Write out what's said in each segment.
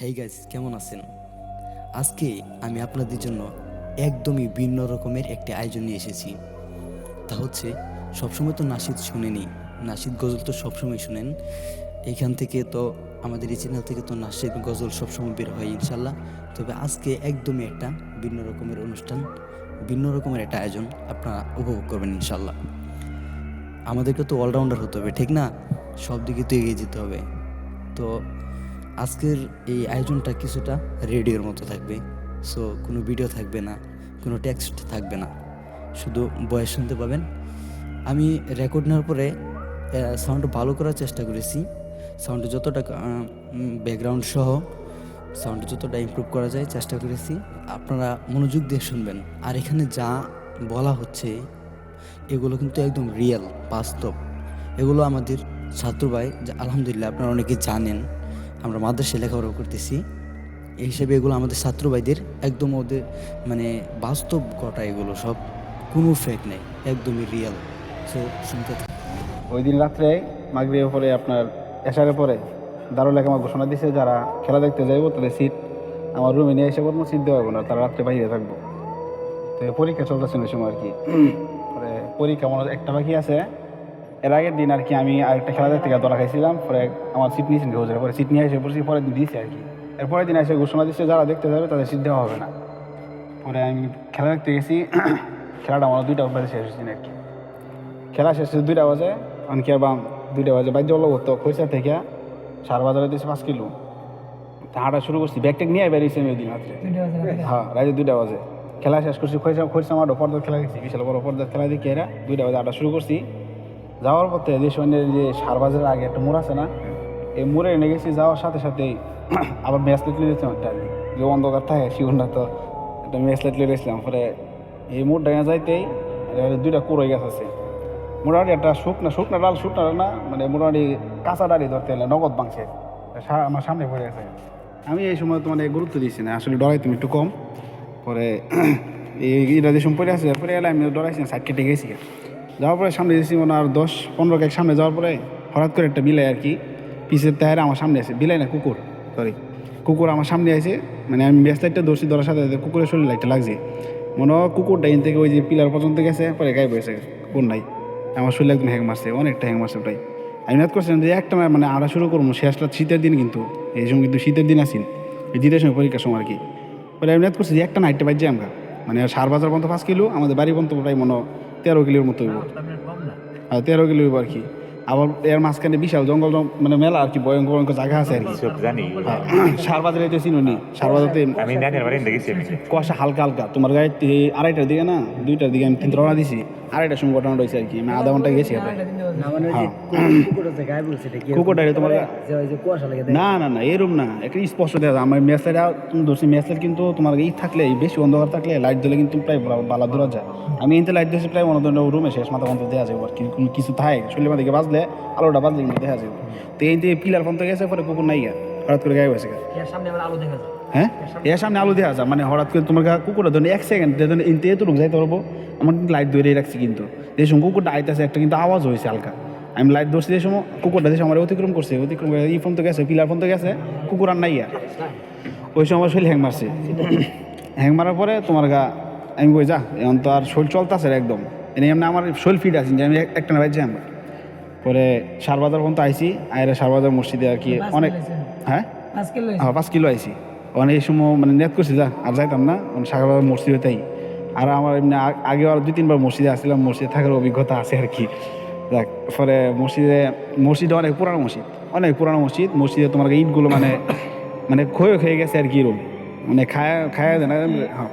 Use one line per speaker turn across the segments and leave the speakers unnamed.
Hey guys কেমন আছেন? আজকে আমি আপনাদের জন্য একদমই ভিন্ন রকমের একটি আয়োজন নিয়ে এসেছি। তা হচ্ছে, সবসময় তো নাসিদ শুনেনি। নাসিদ গজল তো সবসময় শুনেন। এখান থেকে তো, আমাদের এই চ্যানেল থেকে তো নাসিদ গজল সবসময় বের হয়, ইনশাল্লাহ। তবে আজকে একদমই একটা ভিন্ন রকমের অনুষ্ঠান, ভিন্ন রকমের একটা আয়োজন আপনারা উপভোগ করবেন, ইনশাল্লাহ। আমাদেরকে তো অলরাউন্ডার হতে হবে, ঠিক না? সব দিকে তো এগিয়ে যেতে হবে। তো আজকের এই আয়োজনটা কিছুটা রেডিওর মতো থাকবে। সো কোনো ভিডিও থাকবে না, কোনো টেক্সট থাকবে না। শুধু বয়স শুনতে পাবেন। আমি রেকর্ড নেওয়ার পরে সাউন্ড ভালো করার চেষ্টা করেছি। সাউন্ড যতটা ব্যাকগ্রাউন্ড সহ সাউন্ড যতটা ইমপ্রুভ করা যায় চেষ্টা করেছি। আপনারা মনোযোগ দিয়ে শুনবেন। আর এখানে যা বলা হচ্ছে, এগুলো কিন্তু একদম রিয়েল বাস্তব। এগুলো আমাদের ছাত্র ভাই, আলহামদুলিল্লাহ আপনারা অনেকে জানেন। আমরা মাদ্রাসায় লেখাপড়া করতেছি। এই হিসেবে এগুলো আমাদের ছাত্রবাইদের একদম ওদের মানে বাস্তব ঘটা এগুলো সব। কোনো ফেক নেই, একদমই রিয়েল সো শুনতে
ওই দিন রাত্রে মাগরিবের পরে আপনার এশারের পরে দারুল আমার ঘোষণা দিয়েছে যারা খেলা দেখতে যাইবো তাদের সিট আমার রুমে নিয়ে এসে বলব সিট দেওয়া না, তারা রাত্রে বাইরে থাকব। তো পরীক্ষা চলতেছে ওই সময় আর কি। পরে পরীক্ষা হয় একটা বাকি আছে। এর আগের দিন আর কি আমি আরেকটা খেলা দেখতে গিয়ে দরা খাইছিলাম পরে আমার সিট নিয়েছেন হোজের পরে সিট নিয়ে এসে পড়ছি পরের দিন দিয়েছি আর কি। এরপরের দিন এসে ঘোষণা দিচ্ছে যারা দেখতে যাবে তাদের সিট দেওয়া হবে না। পরে আমি খেলা দেখতে গেছি খেলাটা আমার দুইটা বাজে শেষ হয়েছে আর কি খেলা শেষ হয়েছে দুইটা বাজে অনেকে বাম দুইটা বাজে বাইর জল তো খৈসা থেকে সার বাজারে দিয়েছে পাঁচ কিলো। তা হাঁটা শুরু করছি ব্যাগ ট্যাগ নিয়ে বেরিয়েছি আমি ওই দিন রাত্রে। হ্যাঁ রাতে দুইটা বাজে। খেলা শেষ করছি খৈসা খৈসা মাঠও পর্দার খেলা দেখছি বিশাল বড় পর্দার খেলা দেখি এরা দুইটা বাজে হাঁটা শুরু করছি। যাওয়ার পথে যে সৈন্যের যে সার বাজারের আগে একটা মোড় আছে না, এই মোড়ে এনে গেছি, যাওয়ার সাথে সাথেই আবার ম্যাচ লিখলে দিয়েছিলাম একটা আর। যে অন্ধকার থাকে শিবনা তো, একটা ম্যাচ লিখলে গেছিলাম। পরে এই মোড়টা যাইতেই দুইটা কুড়োই গাছ আছে। মোটামুটি একটা শুকনা শুকনা ডাল শুকনা ডাল না মানে মোটামুটি কাঁচা ডালি ধরতে গেলে নগদ বাংছে। আমার সামনে পড়ে গেছে। আমি এই সময় তো মানে গুরুত্ব দিচ্ছি না, আসলে ডরাই তুমি একটু কম। পরে এই এটা যে সময় পড়ে আছে, পরে এলাম আমি ডরাইছি না সাইড কেটে গেছি। যাওয়ার পরে সামনে গেছি মনে আর দশ পনেরো কেক সামনে যাওয়ার পরে হঠাৎ করে একটা বিলাই আর কি পিসের টায়ারে আমার সামনে আছে, বিলাই না কুকুর সরি কুকুর আমার সামনে আছে মানে আমি ব্যস্ত একটা ধরছি ধরার সাথে সাথে কুকুরের শরীর লাইটটা লাগছে। মনে হয় কুকুরটা এন থেকে ওই যে পিলার পর্যন্ত গেছে, পরে গায়ে বসে কুকুর নাই। আমার শরীর একদম হ্যাং মারছে, অনেকটা হ্যাং মারছে ওটাই আমি নাত করছিলাম যে একটা মানে আড়া শুরু করব শেষটা শীতের দিন কিন্তু, এই সময় কিন্তু শীতের দিন আসিন এই শীতের সময়, পরীক্ষার সময় আর কি। পরে আমি নাত করছি যে একটা নাইটটা বাজছে আমরা। মানে সার বাজার পর্যন্ত পাঁচ কিলো, আমাদের বাড়ি পর্যন্ত প্রায় মনে তেরো কিলোর মতো হইব। আর তেরো কিলো আর কি। আবার এর মাঝখানে বিশাল জঙ্গল মানে মেলা আর কি ভয়ঙ্কর ভয়ঙ্কর জায়গা আছে আর কি।
সব জানি।
সার বাজারে তো চিনুনি সার বাজারতে
আমি নানির বাড়ি দেখেছি
কুয়াশা হালকা হালকা। তোমার এই আড়াইটার দিকে না? দুইটার দিকে আমি কিন্তু রওনা দিছি। আড়াইটার সময় ঘটনা রয়েছে আর কি। আমি আধা ঘণ্টা গেছি হ্যাঁ। কুকুরটা তোমার না না না এরকম না। একটা স্পষ্ট দেখা আমার মেসেরা তুমি ধরছি মেসের কিন্তু তোমার ই থাকলে বেশি অন্ধকার থাকলে লাইট দিলে কিন্তু প্রায় বালা- ধরা যায়। আমি এনতে লাইট দিয়েছি প্রায় ধরেন রুমে শেষ মাথা পর্যন্ত দেওয়া যাবে আর কি কিছু থাকে শরীর মাথা বাজলে আলোটা বাজলে কিন্তু দেখা যাবে তো এই যে পিলার পর্যন্ত গেছে পরে কুকুর নাই গা হঠাৎ করে গায়ে বসে গেছে হ্যাঁ? এর সামনে আলো দেওয়া যায় মানে হঠাৎ করে তোমার কুকুরটা ধরুন এক সেকেন্ড ধরুন ইনতে এত রুক যাইতে পারব আমার কিন্তু লাইট ধরে রাখছি কিন্তু। যে সময় কুকুরটা আইতেছে একটা কিন্তু আওয়াজ হয়েছে হালকা। আমি লাইট ধরছি যে সময় কুকুরটা সময় আমার অতিক্রম করছে অতিক্রম করে ই ফোন তো গেছে পিলার ফোন তো গেছে কুকুর আর নাই আর ওই সময় আমার শরীর হ্যাং মারছে। হ্যাং মারার পরে তোমার গা আমি কই যা এখন তো আর শরীর চলতেছে একদম। এনে এমনি আমার শরীর ফিট আছি যে আমি একটা না বাইর আমরা। পরে সারবাজার পর্যন্ত আইছি আয়রা সারবাজার মসজিদে আর কি অনেক হ্যাঁ? হ্যাঁ পাঁচ কিলো আইছি। অনেক সময় মানে নেট করছি যা আর যাইতাম না মানে সাগরবাজার মসজিদে তাই আর আমার এমনি আগে আর দুই তিনবার মসজিদে আসছিলাম মসজিদে থাকার অভিজ্ঞতা আছে আর কি। দেখ পরে মসজিদে মসজিদে অনেক পুরানো মসজিদ অনেক পুরানো মসজিদ। মসজিদে তোমার ইটগুলো মানে মানে ক্ষয় হয়ে গেছে আর কি এরকম। মানে খায় খায় দেয় না হ্যাঁ।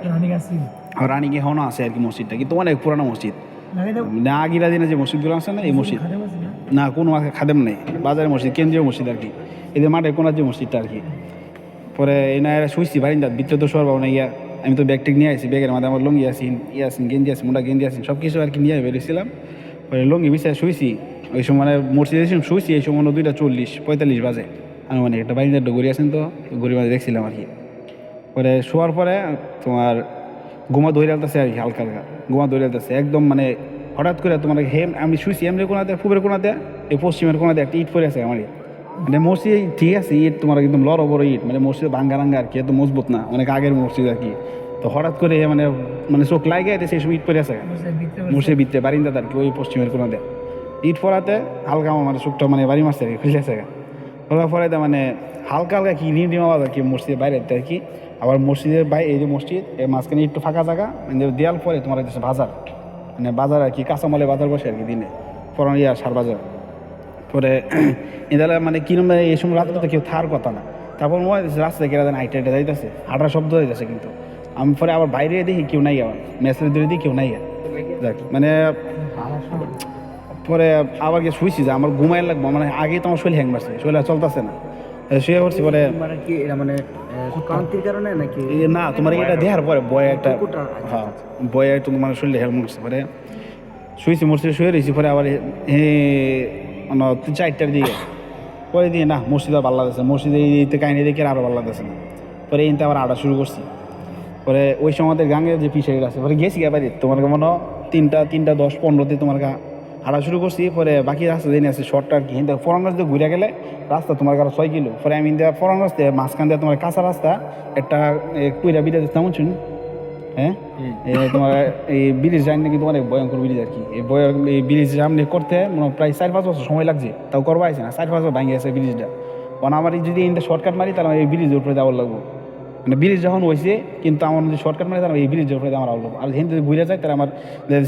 রানী গিয়ে হনো আছে আর কি মসজিদটা কিন্তু অনেক পুরানো মসজিদ। না আগিরা দিনে যে মসজিদগুলো আছে না এই মসজিদ না, কোনো খাদেম নেই বাজারের মসজিদ, কেন্দ্রীয় মসজিদ আর কি। এদের মাঠে কোনার যে মসজিদটা আর কি। পরে এরা শুইছি বারিন্দা ভিতরে তো পাবো না ইয়া। আমি তো ব্যাগ টেক নিয়ে আসি ব্যাগের মাঝে আমার লঙ্গি আসিন ইয়ে আসিন গেঞ্জি আসিন মোটা গেঞ্জি আসিন সব কিছু আর কি নিয়ে বেরিয়েছিলাম পরে লঙ্গি বিছায় শুইছি, ওই সময় মানে মসজিদে শুইছি, এই সময় দুইটা চল্লিশ, পঁয়তাল্লিশ বাজে। আমি মানে একটা বারিন্দার গড়ি আছেন তো গড়ি মাঝে দেখছিলাম আর কি। পরে শোয়ার পরে তোমার গোমা দৌড়ে আলতেছে আর কি, হালকা হালকা। গোমা আলতেছে, একদম মানে হঠাৎ করে তোমার হেম আমি শুইছি এমনি কোনাতে পূবের কোনাতে এই পশ্চিমের কোনাতে একটা ইট পড়ে আছে আমার মানে মসজিদ ঠিক আছে ইট তোমার একদম লড় বড় ইট মানে মসজিদ ভাঙ্গা রাঙ্গা আর কি এত মজবুত না অনেক আগের মসজিদ আর কি। তো হঠাৎ করে মানে মানে চোখ লাগে সেই সব ইট পরে আছে। মসজিদের ভিতরে বারিন্দাতে আর কি ওই পশ্চিমের কোনো দেয় ইট পড়াতে হালকা মানে চোখটা মানে বাড়ি মারছে আর কি খুলে আছে। ওরা পড়াতে মানে হালকা হালকা কি নিম নিম আওয়াজ আর কি মসজিদের বাইরে আর কি। আবার মসজিদের বাইরে এই যে মসজিদ এর মাঝখানে একটু ফাঁকা জায়গা মানে দেয়াল পরে তোমার হচ্ছে বাজার। মানে বাজার আর কি কাঁচামালে বাজার বসে আর কি দিনে পরান ইয়া, সার বাজার। পরে এদালে মানে কিরম এই সময় রাত্রে তো কেউ থার কথা না। তারপর মনে হয় রাস্তায় কেরা দেন আইটা যাইতেছে, হাঁটার শব্দ হইতেছে কিন্তু। আমি পরে আবার বাইরে দেখি কেউ নাই আবার, মেসেজ দিয়ে দিই কেউ নাই আর। যাক মানে পরে আবার গিয়ে শুয়েছি যে আমার ঘুমাই লাগবো মানে আগে তো আমার শরীর হ্যাং মারছে, শরীর চলতেছে না। শুয়ে পড়ছি পরে
মানে কি এটা মানে ক্লান্তির কারণে নাকি?
না তোমার এটা দেখার পরে? বয়ে একটা
আচ্ছা,
হ্যাঁ বয়ে একটু তোমার শরীরে হেল মরছে পরে শুয়েছি মরছে শুয়ে রয়েছি পরে আবার হে মানে চারটার দিকে। পরে দিয়ে না মসজিদে ভালো লাগতেছে মসজিদে এইতে কাহিনী দেখে আরও ভালো লাগতেছে না। পরে এইতে আবার আটা শুরু করছি। পরে ওই সময় আমাদের গাঙের যে পিছিয়ে আছে পরে গেছি এবারে তোমার মনে তিনটা তিনটা দশ পনেরোতে তোমার গা হাঁটা শুরু করছি পরে বাকি রাস্তা দিন আছে শর্টটা আর কি? কিন্তু ফরাঙ্গাস দিয়ে ঘুরে গেলে রাস্তা তোমার কারও ছয় কিলো। পরে আমি ইন্দা ফরাঙ্গাস দিয়ে মাঝখান দিয়ে তোমার কাঁচা রাস্তা একটা কুইরা বিটা তেমন শুনি। হ্যাঁ? তোমার এই ব্রিজ জার্নি কিন্তু অনেক ভয়ঙ্কর ব্রিজ আর কি। এই ভয় এই ব্রিজ জার্নি করতে মনে প্রায় চার পাঁচ বছর সময় লাগছে তাও করবা আছে না চার পাঁচ বছর ভাঙে আছে ব্রিজটা কারণ আমার যদি ইন্দা শর্টকাট মারি তাহলে এই ব্রিজের উপরে যাওয়ার লাগবো। মানে ব্রিজ যখন হয়েছে কিন্তু আমার যদি শর্টকাট মারি তাহলে এই ব্রিজের উপরে আমার লাগবো। আর হিন্দু যদি ঘুরে যায় তাহলে আমার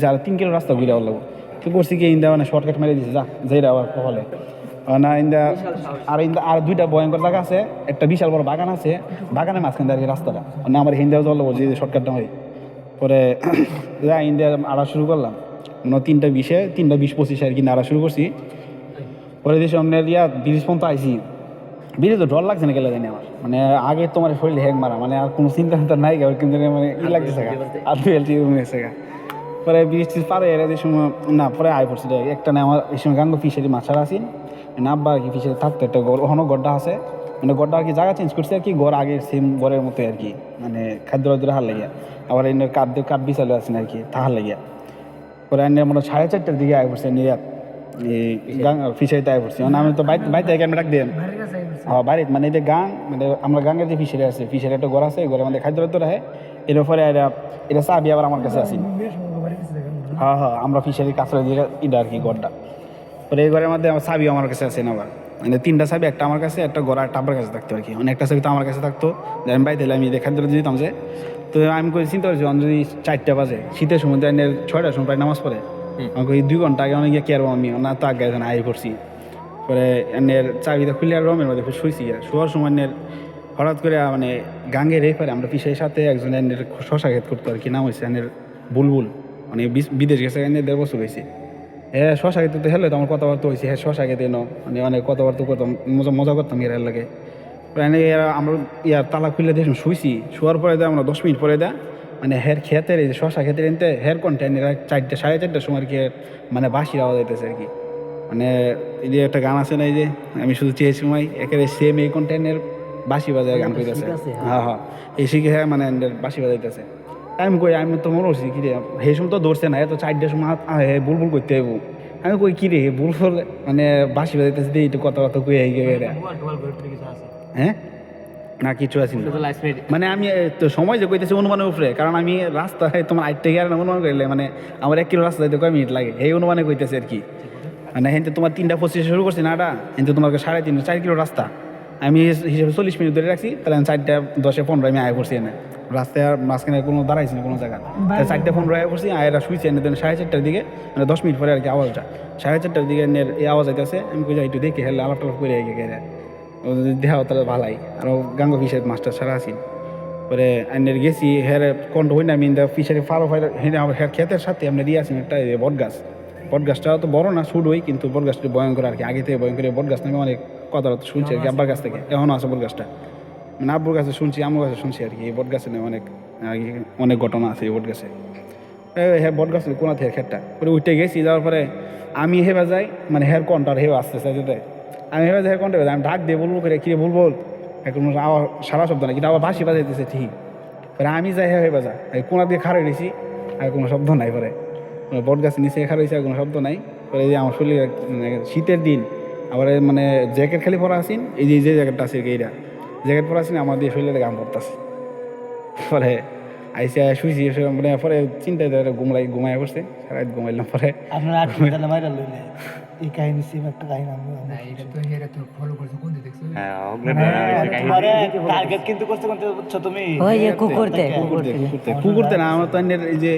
আর তিন কিলো রাস্তা ঘুরে আউট লাগবো। তো করছি কি ইন্দা মানে শর্টকাট মারি দিছে, যা যাইরা আবার কপালে। না, ইন্দা, আর ইন্দা, আর দুইটা ভয়ঙ্কর জায়গা আছে, একটা বিশাল বড় বাগান আছে, বাগানের মাঝখান দিয়ে কি রাস্তাটা। না, আমার হিন্দাও জল লাগবো যদি শর্টকাটটা হয়। পরে, যা ইন্ডিয়া আড়া শুরু করলাম। মানে তিনটা বিশে, তিনটা বিশ পঁচিশে আর কি নাড়া শুরু করছি। পরে দেশে আমরা ইয়া ব্রিজ পর্যন্ত আইসি ব্রিজে তো ডর লাগছে না গেলে জানি আমার। মানে আগে তোমার শরীর হ্যাং মারা মানে আর কোনো চিন্তা নাই, কিন্তু মানে ই লাগতেছে গা। আর বেলটি হয়েছে গা। পরে বৃষ্টির পারে এরা যে সময় না পরে আয় পড়ছে রে। একটা না আমার এই সময় গাঙ্গ ফিশারি মাছার আছি। মানে আব্বা আর কি ফিশারি থাকতো একটা ঘর ওখানে গড্ডা আছে। মানে গড্ডা আর কি জায়গা চেঞ্জ করছে আর কি ঘর আগের সেম ঘরের মতো আর কি মানে খাদ্য রাদ্য হার লাগিয়া। আবার এনে কাঠ দিয়ে কাঠ বিছালে আছে না আর কি তাহার লাগিয়া। পরে এনে মনে সাড়ে চারটার দিকে আয় পড়ছে নিরাত। ফিশারিতে আয় পড়ছি। মানে আমি তো বাইরে থেকে আমি ডাক দিলাম হ্যাঁ বাড়িতে মানে এটা যে গাং মানে আমরা গাঙ্গের যে ফিশারি আছে ফিশারি একটা ঘর আছে ঘরে আমাদের খাদ্য রাদ্য রাখে এর উপরে এটা এটা চাবি আবার আমার কাছে আসি হ্যাঁ হ্যাঁ আমরা ফিশারির কাছে দিয়ে এটা আর কি ঘরটা। পরে এই ঘরের মধ্যে আমার চাবি আমার কাছে আছে না আবার। মানে তিনটা চাবি একটা আমার কাছে একটা ঘর একটা আমার কাছে থাকতো আর কি। মানে একটা চাবি তো আমার কাছে থাকতো। যে আমি বাইরে আমি দেখা দিলে দিতাম যে। তো আমি করে চিন্তা করছি অন যদি চারটা বাজে শীতের সময় তো এনে ছয়টার সময় প্রায় নামাজ পড়ে। আমাকে দুই ঘণ্টা আগে অনেক গিয়ে কেয়ারবো আমি না তো আগে এখন আই করছি। পরে এনের চাবিটা খুলে আর রমের মধ্যে শুয়েছি আর শোয়ার সময় এনের হঠাৎ করে মানে গাঙ্গে রেখে পারে আমরা পিসের সাথে একজন এনের শশা খেত করতো আর কি নাম হয়েছে এনের বুলবুল। মানে বিদেশ গেছে এনে দেড় বছর হয়েছে হ্যাঁ শশা খেতে তো হেলে তো আমার কথাবার্তা হয়েছে হ্যাঁ শশা খেতে ন মানে অনেক কথাবার্তা করতাম মজা মজা করতাম এর লাগে। এনে এরা আমরা ইয়ার তালা খুলে দেখলাম শুয়েছি শোয়ার পরে দেয় আমরা দশ মিনিট পরে দেয় মানে হের খেতের এই শশা খেতে এনতে হের কন্টেন্ট এরা চারটে সাড়ে চারটার সময় আর কি মানে বাসির আওয়াজ যাইতেছে আর কি। মানে এই যে একটা গান আছে না এই যে আমি শুধু চেয়েছি সময় একেবারে সেম এই কন্টেন্টের বাসি বাজায় গান কইতেছে।
আছে,
হ্যাঁ। হ্যাঁ এই শিখে হ্যাঁ মানে বাসি বাজাইতেছে। আমি কই আমি তো মনে করছি কি রে হে সময় তো ধরছে না এত চারটার সময় বুলবুল করতে হইব। আমি কই কি রে হে বুলবুল মানে বাসি বাজাইতেছে দিয়ে একটু কথা কথা কই হ্যাঁ? না কিছু আছে মানে আমি তো সময় যে কইতেছি অনুমানের উপরে কারণ আমি রাস্তায় তোমার আটটা গিয়ে অনুমান করলে মানে আমার এক কিলো রাস্তা যাইতে কয় মিনিট লাগে এই অনুমানে কইতেছে আর কি। মানে হেনতে তোমার তিনটা পঁচিশে শুরু করছি না এটা কিন্তু তোমার সাড়ে তিন চার কিলো রাস্তা। আমি হিসেবে চল্লিশ মিনিট ধরে রাখছি তাহলে আমি চারটা দশে পনেরো আমি আয় করছি এনে। রাস্তায় আর মাঝখানে কোনো দাঁড়াইছি না কোনো জায়গা তাহলে চারটে পনেরো আয় করছি আয়রা শুইছি এনে দেন সাড়ে চারটার দিকে মানে দশ মিনিট পরে আর কি আওয়াজটা সাড়ে চারটার দিকে এনে এই আওয়াজ আইতেছে আমি কই যাই একটু দেখি হেলে আলাপ টালাপ করে? আগে গেলে দেহা তাহলে ভালাই। আর গাঙ্গ ফিসের মাস্টার সারা আছি পরে আইনের গেছি হের কন্ট হই না আমি ফিশারি ফারো ফাইর হেনে আমার হের ক্ষেতের সাথে আমরা দিয়ে আসি একটা বট গাছ বট গাছটা তো বড় না শুট হই কিন্তু বট গাছটা ভয়ঙ্কর আর কি। আগে থেকে ভয়ঙ্কর বট গাছ নামে অনেক কথা বার্তা শুনছি আর কি আব্বার কাছ থেকে। এখনও আছে বট গাছটা মানে আব্বুর কাছে শুনছি আমার কাছে শুনছি আর কি। এই বট গাছে অনেক অনেক ঘটনা আছে এই বট গাছে হ্যাঁ বট গাছ কোনা থেকে খেটটা পরে উঠে গেছি, যাওয়ার পরে আমি হেবা যাই মানে হেয়ার কন্টার হেবা আসতে চাইতে আমি হেবা যাই, হেয়ার কন্টার আমি ডাক দিয়ে বলব, করে, কিরে বলব এখন আবার সারা শব্দ না কিন্তু আবার বাসি বাজাইতেছে ঠিক পরে আমি যাই হ্যাঁ হেবা যা কোনা দিয়ে খাড়া রয়েছি আর কোনো শব্দ নাই পরে। বট গাছের নিচে খাড়া রয়েছে আর কোনো শব্দ নাই। পরে যে আমার শরীরে মানে শীতের দিন, আবার মানে জ্যাকেট খালি পরা আছেন, এই যে জ্যাকেটটা আছে, এইটা। জ্যাকেট পরা না আমার দিয়ে শরীরে গাম করতেছে পরে আইসে শুয়েছি মানে পরে চিন্তায় ঘুমাই ঘুমাই পড়ছে সারা ঘুমাইলাম পরে।
আপনার এই কাহিনী সেম একটা কাহিনী আমি তোমারে টার্গেট কিন্তু করতে করতে বুঝছ তুমি
ওই যে কুকুরতে
কুকুরতে কুকুরতে। কুকুরতে। না আমার তো অন্যের এই যে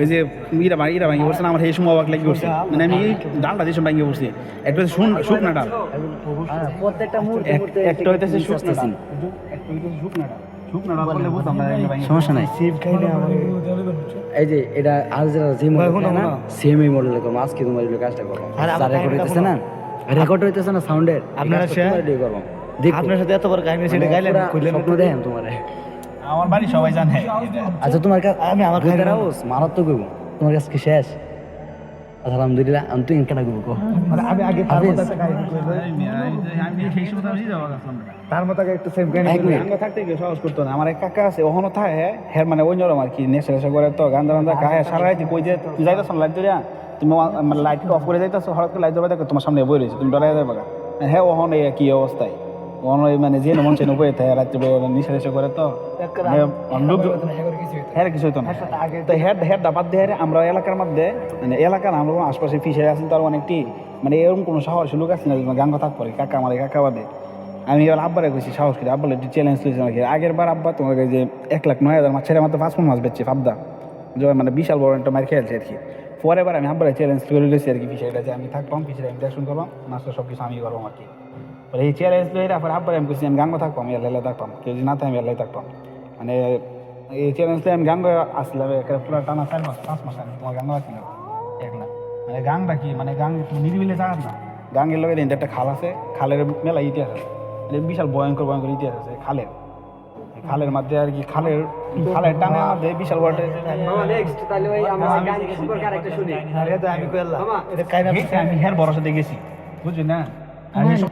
ওই যে ইরা ভাঙি ইরা পড়ছে না আমার সেই সময় অবাক লাগি পড়ছে মানে আমি ডালটা দিয়ে ভাঙি পড়ছি একটা শুন শুকনা ডাল।
প্রত্যেকটা মুহূর্তে
একটা হইতেছে শুকনা ডাল। একটা হইতেছে শুকনা ডাল। শুকনা ডাল করলে বুঝতাম না এমনি ভাঙি
সমস্যা নাই
আমার
এই যে এটা আজ যে মডেল না? সেম এই মডেলে করব আজকে তোমার এগুলো কাজটা করব
আর
রেকর্ড হইতেছে না? রেকর্ড হইতেছে না সাউন্ডের
আপনারা share-
করব
আপনার সাথে এত বড় কাহিনী সেটা
মানে
গাইলেন কইলেন
স্বপ্ন দেখেন তোমার।
আমার বাড়ি সবাই জানে।
আচ্ছা তোমার কাছে
আমি আমার
রাখোস মারাত্মক তোমার কাছে কি শেষ? আলহামদুলিল্লাহ আমি তুই কেনা
মানে আমি আগে তার। মতো একটা কাহিনী
আমি সেই সময় আমি যাওয়া
তার মতো একটা সেম
থাকতে সাহস করতো না। আমার এক কাকা আছে ওখানে থাকে হ্যাঁ মানে ওই নরম আর কি নেশা নেশা করে তো গান্দা গান্দা খায় সারা রাত কই যে তুই যাইতাছ লাইট ধরে তুমি আমার লাইট অফ করে যাইতাছ হঠাৎ করে লাইট ধরে দেখো তোমার সামনে বই রয়েছে তুমি ডরাই যাবে হ্যাঁ ওখানে এই কি অবস্থায়। ওখানে ওই মানে যে মন চেন বই থাকে রাত্রে নেশা নেশা করে তো। মানে লোক হ্যাঁ কিছু হইতো না। তো হেড হেড ডাবাত দিয়ে আমরা এলাকার মধ্যে মানে এলাকার আমরা আশপাশে ফিশারি আছেন তার অনেকটি মানে এরকম কোনো সাহস লোক আছে না গাঙ্গ থাক পরে কাকা আমার কাকা বাদে। আমি এবার আব্বারে কইছি সাহস করে আব্বা একটু চ্যালেঞ্জ লইছি আমাকে। আগের বার আব্বা তোমাকে যে এক লাখ নয় হাজার মাছ ছেড়ে মাত্র পাঁচ মাস বেচছে ফাবদা। যে মানে বিশাল বড় একটা মার খেয়েছে আর কি। পরে বার আমি আব্বারে চ্যালেঞ্জ করে লইছি আর কি ফিশারিটা যে আমি থাকবাম ফিশারি আমি দেখুন করবাম মাছটা সব কিছু আমি করবাম আর কি। এই চ্যালেঞ্জ লইরা পরে আব্বারে আমি কইছি আমি গাঙ্গ থাকবাম আমি এলাই থাকবাম কেউ যদি না থাকে আমি এলাই থাকবাম। মানে এই চ্যালেঞ্জটা আমি গাঙ্গ আসলাম একটা পুরো টানা চার মাস পাঁচ মাস আমি তোমার গাঙ্গ আসলাম একলা মানে গাংটা কি মানে গাং একটু নিরিবিলে জায়গা না। গাঙ্গের লগে একটা খাল আছে খালের মেলা ইতিহাস আছে। মানে বিশাল ভয়ঙ্কর ভয়ঙ্কর ইতিহাস আছে খালের। খালের মধ্যে আর কি খালের খালের টানের মধ্যে বিশাল বড়
তাহলে ওই আমরা গান সম্পর্কে আরেকটা শুনি।
আরে তো আমি কইলাম। এটা
আমি হের বড় সাথে গেছি। বুঝলি না? আমি সব-